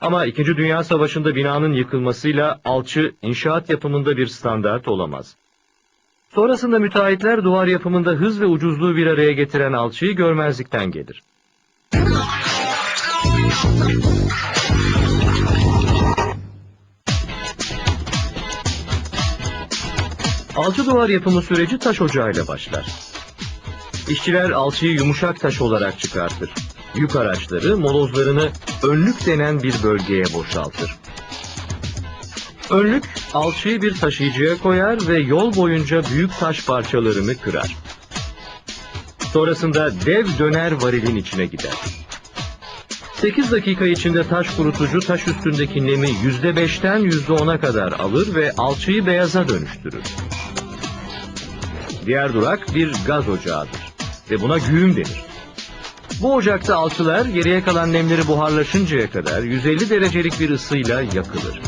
Ama İkinci Dünya Savaşı'nda binanın yıkılmasıyla alçı inşaat yapımında bir standart olamaz. Sonrasında müteahhitler duvar yapımında hız ve ucuzluğu bir araya getiren alçıyı görmezlikten gelir. Alçı duvar yapımı süreci taş ocağıyla başlar. İşçiler alçıyı yumuşak taş olarak çıkartır. Yük araçları molozlarını önlük denen bir bölgeye boşaltır. Önlük alçıyı bir taşıyıcıya koyar ve yol boyunca büyük taş parçalarını kırar. Sonrasında dev döner varilin içine gider. 8 dakika içinde taş kurutucu taş üstündeki nemi %5'ten %10'a kadar alır ve alçıyı beyaza dönüştürür. Diğer durak bir gaz ocağıdır ve buna güğüm denir. Bu ocakta alçılar geriye kalan nemleri buharlaşıncaya kadar 150 derecelik bir ısıyla yakılır.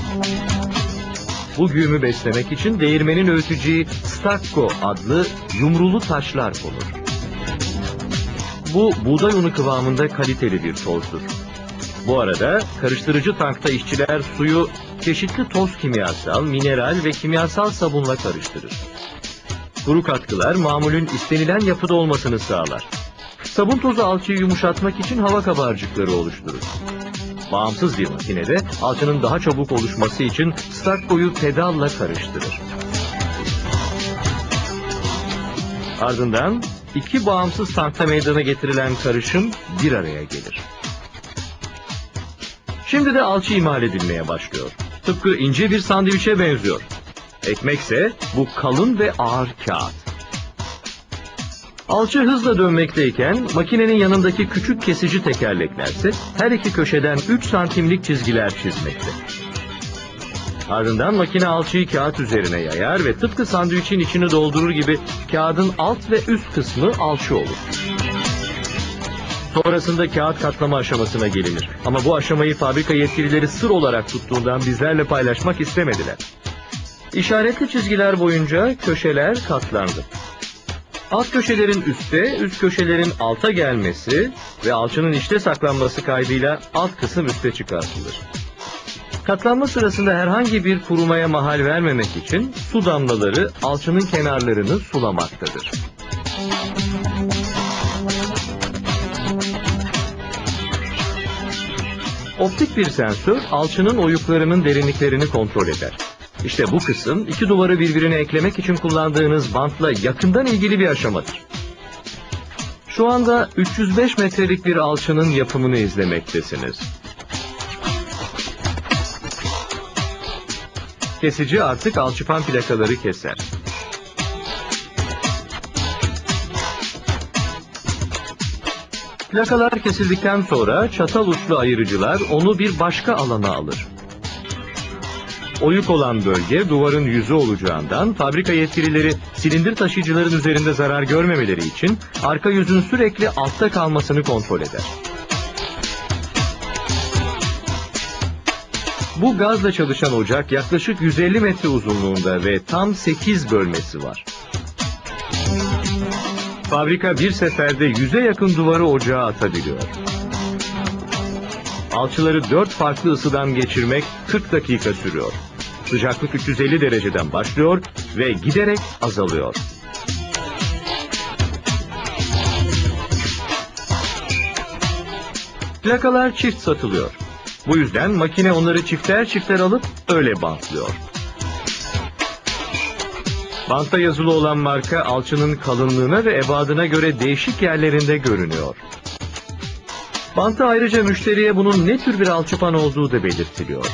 Bu güğümü beslemek için değirmenin öğüteceği stakko adlı yumrulu taşlar konur. Bu buğday unu kıvamında kaliteli bir tozdur. Bu arada karıştırıcı tankta işçiler suyu çeşitli toz kimyasal, mineral ve kimyasal sabunla karıştırır. Kuru katkılar mamulün istenilen yapıda olmasını sağlar. Sabun tozu alçıyı yumuşatmak için hava kabarcıkları oluşturur. Bağımsız bir makinede alçının daha çabuk oluşması için stakkoyu pedalla karıştırır. Ardından iki bağımsız tankta meydana getirilen karışım bir araya gelir. Şimdi de alçı imal edilmeye başlıyor. Tıpkı ince bir sandviçe benziyor. Ekmekse bu kalın ve ağır kağıt. Alçı hızla dönmekteyken makinenin yanındaki küçük kesici tekerleklerse her iki köşeden 3 santimlik çizgiler çizmekte. Ardından makine alçıyı kağıt üzerine yayar ve tıpkı sandviçin içini doldurur gibi kağıdın alt ve üst kısmı alçı olur. Sonrasında kağıt katlama aşamasına gelinir. Ama bu aşamayı fabrika yetkilileri sır olarak tuttuğundan bizlerle paylaşmak istemediler. İşaretli çizgiler boyunca köşeler katlandı. Alt köşelerin üste, üst köşelerin alta gelmesi ve alçının içte saklanması kaydıyla alt kısım üste çıkartılır. Katlanma sırasında herhangi bir kurumaya mahal vermemek için su damlaları alçının kenarlarını sulamaktadır. Optik bir sensör alçının oyuklarının derinliklerini kontrol eder. İşte bu kısım iki duvarı birbirine eklemek için kullandığınız bantla yakından ilgili bir aşamadır. Şu anda 305 metrelik bir alçının yapımını izlemektesiniz. Kesici artık alçıpan plakaları keser. Plakalar kesildikten sonra çatal uçlu ayırıcılar onu bir başka alana alır. Oyuk olan bölge duvarın yüzü olacağından fabrika yetkilileri silindir taşıyıcıların üzerinde zarar görmemeleri için arka yüzün sürekli altta kalmasını kontrol eder. Bu gazla çalışan ocak yaklaşık 150 metre uzunluğunda ve tam 8 bölmesi var. Fabrika bir seferde 100'e yakın duvarı ocağa atabiliyor. Alçıları 4 farklı ısıdan geçirmek 40 dakika sürüyor. Sıcaklık 350 dereceden başlıyor ve giderek azalıyor. Plakalar çift satılıyor. Bu yüzden makine onları çifter çifter alıp öyle bantlıyor. Bantta yazılı olan marka alçının kalınlığına ve ebadına göre değişik yerlerinde görünüyor. Bantta ayrıca müşteriye bunun ne tür bir alçıpan olduğu da belirtiliyor.